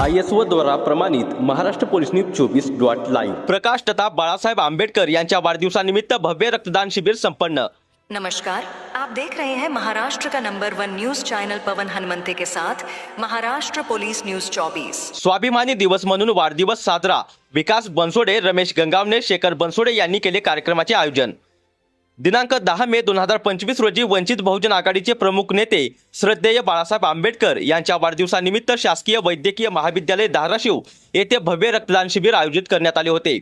I S O द्वारा प्रमाणित Maharashtra police news चोवीस डॉट लाईव्ह. प्रकाश तथा बाळासाहेब आंबेडकर यांच्या वाढदिवसानिमित्त भव्य रक्तदान शिबिर संपन्न. नमस्कार. आप देख रहे हैं महाराष्ट्र का number one news channel Pavan Hanumante के साथ महाराष्ट्र पुलिस न्यूज 24 स्वाभिमानी दिवस म्हणून वाढदिवस साजरा. विकास बनसोडे रमेश गंगावणे शेखर बनसोडे यांनी केले कार्यक्रमाचे आयोजन. दिनांक दहा मे दोन हजार पंचवीस रोजी वंचित बहुजन आघाडीचे प्रमुख नेते श्रद्धेय बाळासाहेब आंबेडकर यांच्या वाढदिवसानिमित्त शासकीय वैद्यकीय महाविद्यालय धाराशिव येथे भव्य रक्तदान शिबिर आयोजित करण्यात आले होते.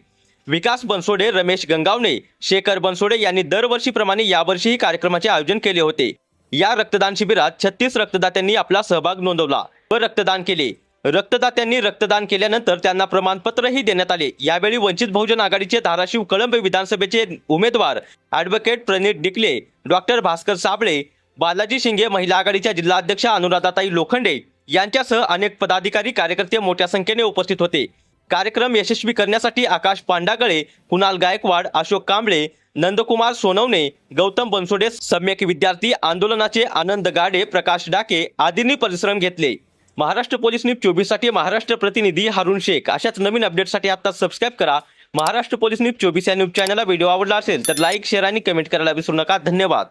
विकास बनसोडे रमेश गंगावणे शेखर बनसोडे यांनी दरवर्षीप्रमाणे यावर्षीही कार्यक्रमाचे आयोजन केले होते. या रक्तदान शिबिरात छत्तीस रक्तदात्यांनी आपला सहभाग नोंदवला व रक्तदान केले. रक्तदात्यांनी रक्तदान केल्यानंतर त्यांना प्रमाणपत्रही देण्यात आले. यावेळी वंचित बहुजन आघाडीचे धाराशिव कळंब विधानसभेचे उमेदवार ॲडव्होकेट प्रणित डिकले डॉक्टर भास्कर साबळे बालाजी शिंगे महिला आघाडीच्या जिल्हाध्यक्षा अनुराधाताई लोखंडे यांच्यासह अनेक पदाधिकारी कार्यकर्ते मोठ्या संख्येने उपस्थित होते. कार्यक्रम यशस्वी करण्यासाठी आकाश पांडागळे कुणाल गायकवाड अशोक कांबळे नंदकुमार सोनवणे गौतम बनसोडे सम्यक विद्यार्थी आंदोलनाचे आनंद गाडे प्रकाश डाके आदींनी परिश्रम घेतले. महाराष्ट्र पोलीस न्यूज चोवीससाठी महाराष्ट्र प्रतिनिधी हारुण शेख. अशाच नवीन अपडेटसाठी आता सबस्क्राईब करा. महाराष्ट्र पोलीस न्यूज चोवीस या न्यूज चॅनलला व्हिडिओ आवडला असेल तर लाईक शेअर आणि कमेंट करायला विसरू नका. धन्यवाद.